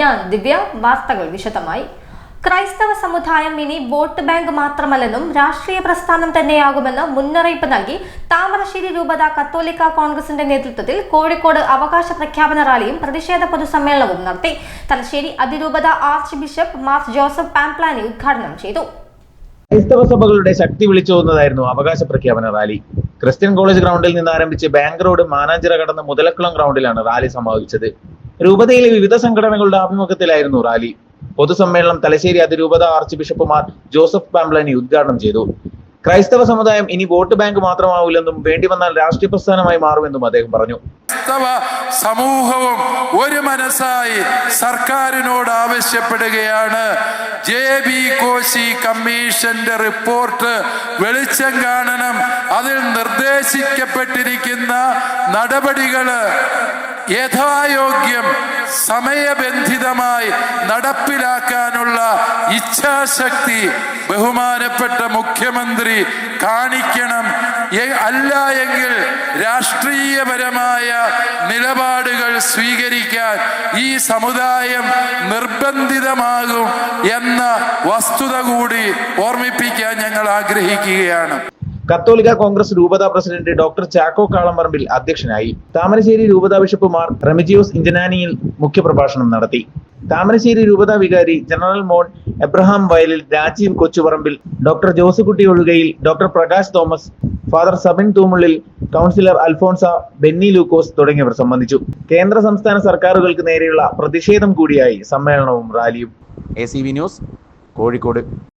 ഞാൻ ദിവ്യ വാർത്തകൾ വിശദമായി. ക്രൈസ്തവ സമുദായം ഇനി വോട്ട് ബാങ്ക് മാത്രമല്ലെന്നും രാഷ്ട്രീയ പ്രസ്ഥാനം തന്നെയാകുമെന്ന് മുന്നറിയിപ്പ് നൽകി താമരശ്ശേരി രൂപത കത്തോലിക്ക കോൺഗ്രസിന്റെ നേതൃത്വത്തിൽ കോഴിക്കോട് അവകാശ പ്രഖ്യാപന റാലിയും പ്രതിഷേധ പൊതുസമ്മേളനവും നടത്തി. തലശ്ശേരി അതിരൂപത archbishop Mar Joseph Pamplany ഉദ്ഘാടനം ചെയ്തു. ക്രൈസ്തവ സഭകളുടെ ശക്തി വിളിച്ചോതുന്നതായിരുന്നു അവകാശ പ്രഖ്യാപന റാലി. ക്രിസ്ത്യൻ കോളേജ് ഗ്രൗണ്ടിൽ നിന്ന് ആരംഭിച്ച് ബാങ്ക് റോഡ് മാനാഞ്ചിറ കടന്ന് മുതലക്കുളം ഗ്രൗണ്ടിലാണ് റാലി സമാപിച്ചത്. രൂപതയിലെ വിവിധ സംഘടനകളുടെ ആഭിമുഖ്യത്തിലായിരുന്നു റാലി. പൊതുസമ്മേളനം തലശ്ശേരി അതിരൂപത ആർച്ച് ബിഷപ്പുമാർ ജോസഫ് പാംബ്ലാനി ഉദ്ഘാടനം ചെയ്തു. ക്രൈസ്തവ സമുദായം ഇനി വോട്ട് ബാങ്ക് മാത്രമാവില്ലെന്നും വേണ്ടി വന്നാൽ രാഷ്ട്രീയ പ്രസ്ഥാനമായി മാറുമെന്നും അദ്ദേഹം പറഞ്ഞു. ക്രൈസ്തവ സമൂഹവും ഒരു മനസ്സായി സർക്കാരിനോട് ആവശ്യപ്പെടുകയാണ്. ജെ ബി കോശി കമ്മീഷന്റെ റിപ്പോർട്ട് വെളിച്ചം കാണണം. അതിൽ നിർദ്ദേശിക്കപ്പെട്ടിരിക്കുന്ന നടപടികൾ യഥായോഗ്യം സമയബന്ധിതമായി നടപ്പിലാക്കാനുള്ള ഇച്ഛാശക്തി ബഹുമാനപ്പെട്ട മുഖ്യമന്ത്രി കാണിക്കണം. അല്ല എങ്കിൽ രാഷ്ട്രീയപരമായ നിലപാടുകൾ സ്വീകരിക്കാൻ ഈ സമുദായം നിർബന്ധിതമാകും എന്ന വസ്തുത കൂടി ഓർമ്മിപ്പിക്കാൻ ഞങ്ങൾ ആഗ്രഹിക്കുകയാണ്. കത്തോലിക്ക കോൺഗ്രസ് രൂപതാ പ്രസിഡന്റ് ഡോക്ടർ ചാക്കോ കാളംപറമ്പിൽ അധ്യക്ഷനായി. താമരശ്ശേരി രൂപതാ ബിഷപ്പുമാർ റെമിജിയോസ് ഇഞ്ചനാനിയിൽ മുഖ്യപ്രഭാഷണം നടത്തി. താമരശ്ശേരി രൂപതാ വികാരി general Mon Abraham Vayalil Rajeev Kochuparambil doctor Josukutty Ozhukayil doctor Prakash Thomas father Sabin Thumullil councillor Alphonsa Benny Lukose തുടങ്ങിയവർ സംബന്ധിച്ചു. കേന്ദ്ര സംസ്ഥാന സർക്കാരുകൾക്ക് നേരെയുള്ള പ്രതിഷേധം കൂടിയായി സമ്മേളനവും റാലിയും. A news Kozhikode.